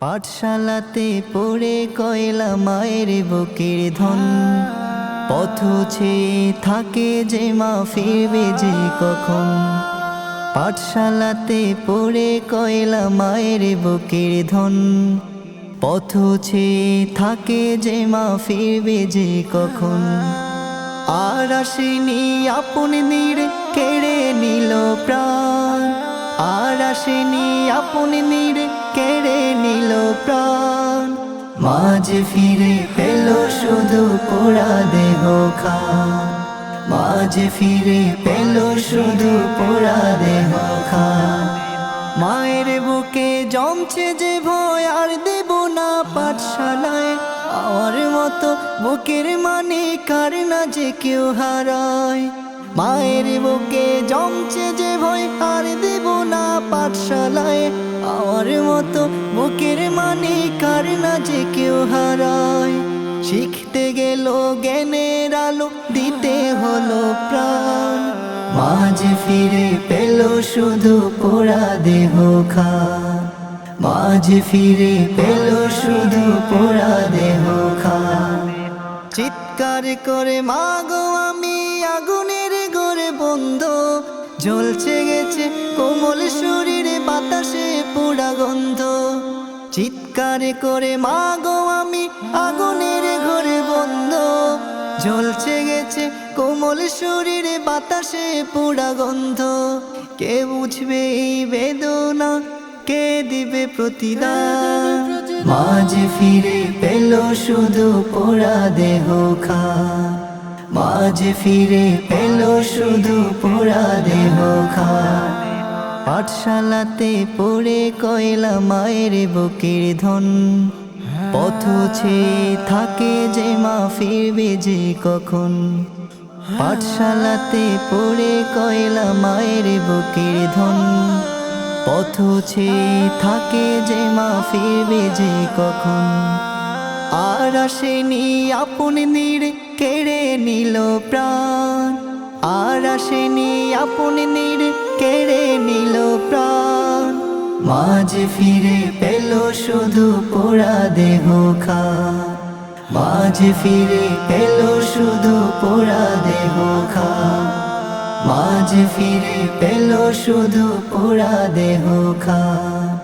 পাঠশালাতে পড়ে কয়লা মায়ের বুকের ধন। পথ ছেয়ে থাকে যে মা ফিরবে যে কখন। পাঠশালাতে পড়ে কয়লা মায়ের বুকের ধন। পথ ছেয়ে থাকে যে মা ফিরবে যে কখন। আর আসেনি আপন নীর কেড়ে নিল প্রাণ। আর আসেনি, আপন নীর কেড়ে নিল প্রাণ। মাঝ ফিরে পেল শুধু পোড়া দেহ খান। মাঝ ফিরে পেল শুধু পোড়া দেহ খান। মায়ের বুকে জমছে যে ভয়, আর দেব না পাঠশালায়। আমার মতো বুকের মানে কার না যে কেউ হারায়। মায়ের বুকে জমছে যে ভয় মতো বুকের মানে কার না যে কেউ হারায়। শিখতে গেল জ্ঞানের আলো, দিতে হলো প্রাণ। মাঝে ফিরে পেল শুধু পোড়া দেহ খা মাঝে ফিরে পেল শুধু পোড়া দেহ খা চিৎকার করে মাগো আমি আগুনের গড়ে বন্ধ। জ্বলছে গেছে কোমল শরীরে বাতাসে পোড়া গন্ধ। চিৎকারে করে, মাগো আমি আগুনের ঘরে বন্ধ। জ্বলছে গেছে কোমল শরীরে বাতাসে পোড়া গন্ধ। কে বুঝবে এই বেদনা? কে দিবে প্রতিদান? মাঝ ফিরে পেল শুধু পোড়া দেহ খান। মাঝ ফিরে পেল শুধু পোড়া দেহ খান পাঠশালাতে পড়ে কয়লা মায়ের বুকের ধন। পথ ছেয়ে থাকে যে মা ফিরবে যে কখন। পাঠশালাতে পড়ে কয়লা মায়ের বুকের ধন। পথ ছেয়ে থাকে যে মা ফিরবে যে কখন। আর আসেনি আপন নীর কেড়ে নিল প্রাণ। আর আসেনি আপন নীর কেড়ে নিল প্রাণ। মাঝ ফিরে পেল শুধু পোড়া দেহ খান। মাঝ ফিরে পেল শুধু পোড়া দেহ খান। মাঝ ফিরে পেল শুধু পোড়া দেহ খান।